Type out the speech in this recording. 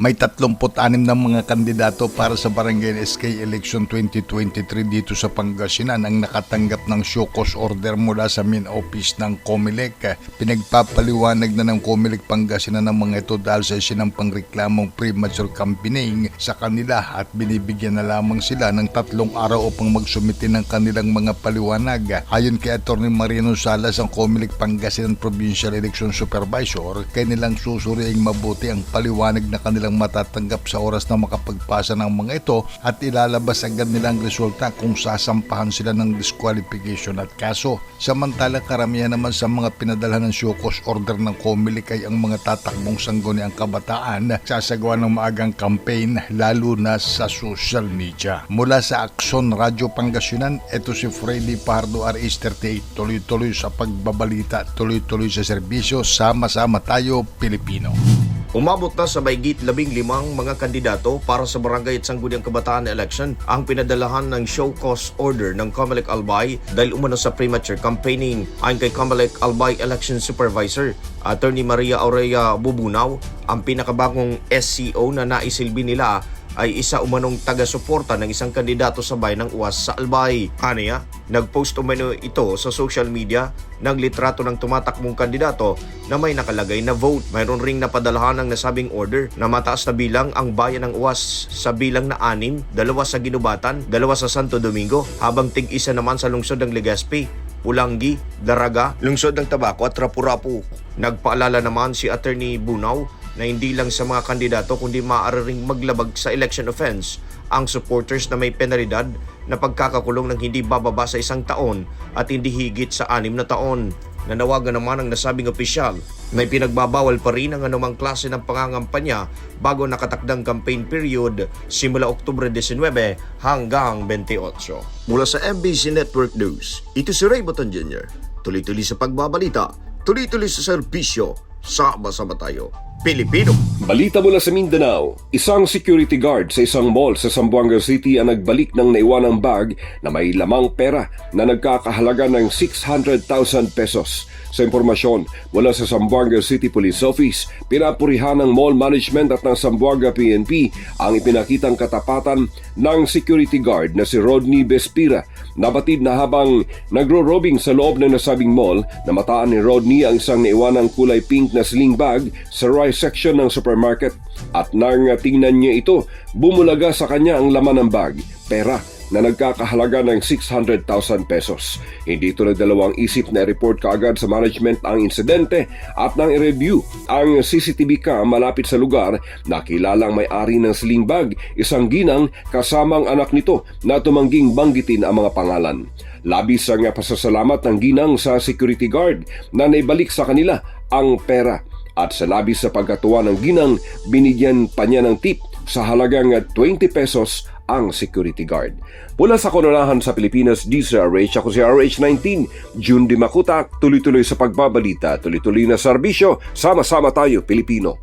May 36 na mga kandidato para sa Barangay SK Election 2023 dito sa Pangasinan ang nakatanggap ng show cause order mula sa main office ng COMELEC. Pinagpapaliwanag na ng COMELEC Pangasinan ng mga ito dahil sa sinang reklamong premature campaigning sa kanila at binibigyan na lamang sila ng tatlong araw upang magsumite ng kanilang mga paliwanag. Ayon kay Atty. Marino Salas ang COMELEC Pangasinan Provincial Election Supervisor, kay nilang susuriing mabuti ang paliwanag na kanilang matatanggap sa oras na makapagpasa ng mga ito at ilalabas agad nilang resulta kung sasampahan sila ng disqualification at kaso. Samantala karamihan naman sa mga pinadala ng cause order ng COMELEC ay ang mga tatakbong sangguniang kabataan sasagawa ng maagang campaign lalo na sa social media. Mula sa Akson Radio Pangasinan, ito si Freddy Pardo RS38 tuloy-tuloy sa pagbabalita, tuloy-tuloy sa serbisyo, sama-sama tayo Pilipino. Umabot na sa mahigit labing limang mga kandidato para sa Barangay at Sangguniang Kabataan election ang pinadalahan ng show cause order ng Comelec Albay dahil umano sa premature campaigning. Ayon kay Comelec Albay Election Supervisor, Attorney Maria Aurea Bubunaw, ang pinakabagong SCO na naisilbi nila ay isa umanong taga-suporta ng isang kandidato sa bayan ng UAS sa Albay. Aniya, nag-post umano ito sa social media ng litrato ng tumatakbong kandidato na may nakalagay na vote. Mayroon ring napadalahan ng nasabing order na mataas na bilang ang bayan ng UAS sa bilang na anim, dalawa sa Ginubatan, dalawa sa Santo Domingo, habang tig-isa naman sa lungsod ng Legazpi. Pulangi, Daraga, lungsod ng Tabaco at Rapu-Rapu. Nagpaalala naman si Attorney Bunaw na hindi lang sa mga kandidato kundi maaari ring maglabag sa election offense ang supporters na may penalidad na pagkakakulong ng hindi bababa sa isang taon at hindi higit sa anim na taon. Nanawagan naman ang nasabing opisyal na ipinagbabawal pa rin ang anumang klase ng pangangampanya bago nakatakdang campaign period simula Oktubre 19 hanggang 28. Mula sa MBC Network News, ito si Ray Boton Jr. Tuloy-tuloy sa pagbabalita, tuloy-tuloy sa serbisyo, sama-sama tayo. Pilipino! Balita mula sa Mindanao, isang security guard sa isang mall sa Zamboanga City ang nagbalik ng naiwanang bag na may lamang pera na nagkakahalaga ng 600,000 pesos. Sa impormasyon mula sa Zamboanga City Police Office, pinapurihan ng mall management at ng Zamboanga PNP ang ipinakitang katapatan ng security guard na si Rodney Bespira. Nabatid na habang nagro-robbing sa loob ng nasabing mall, namataan ni Rodney ang isang naiwanang kulay pink na sling bag sa rice section ng supermarket. At nang tingnan niya ito, bumulaga sa kanya ang laman ng bag, pera na nagkakahalaga ng 600,000 pesos. Hindi ito nagdalawang isip na report kaagad sa management ang insidente at nang i-review ang CCTV cam malapit sa lugar na kilalang may-ari ng sling bag, isang ginang kasamang anak nito na tumangging banggitin ang mga pangalan. Labis ang pasasalamat ng ginang sa security guard na naibalik sa kanila ang pera at sa labis sa pagkatuwa ng ginang, binigyan pa niya ng tip sa halagang 20 pesos ang security guard. Mula sa kononahan sa Pilipinas, DCRH, ako si RH19, June Di Makuta, tuloy-tuloy sa pagbabalita, tuloy-tuloy na serbisyo, sama-sama tayo Pilipino.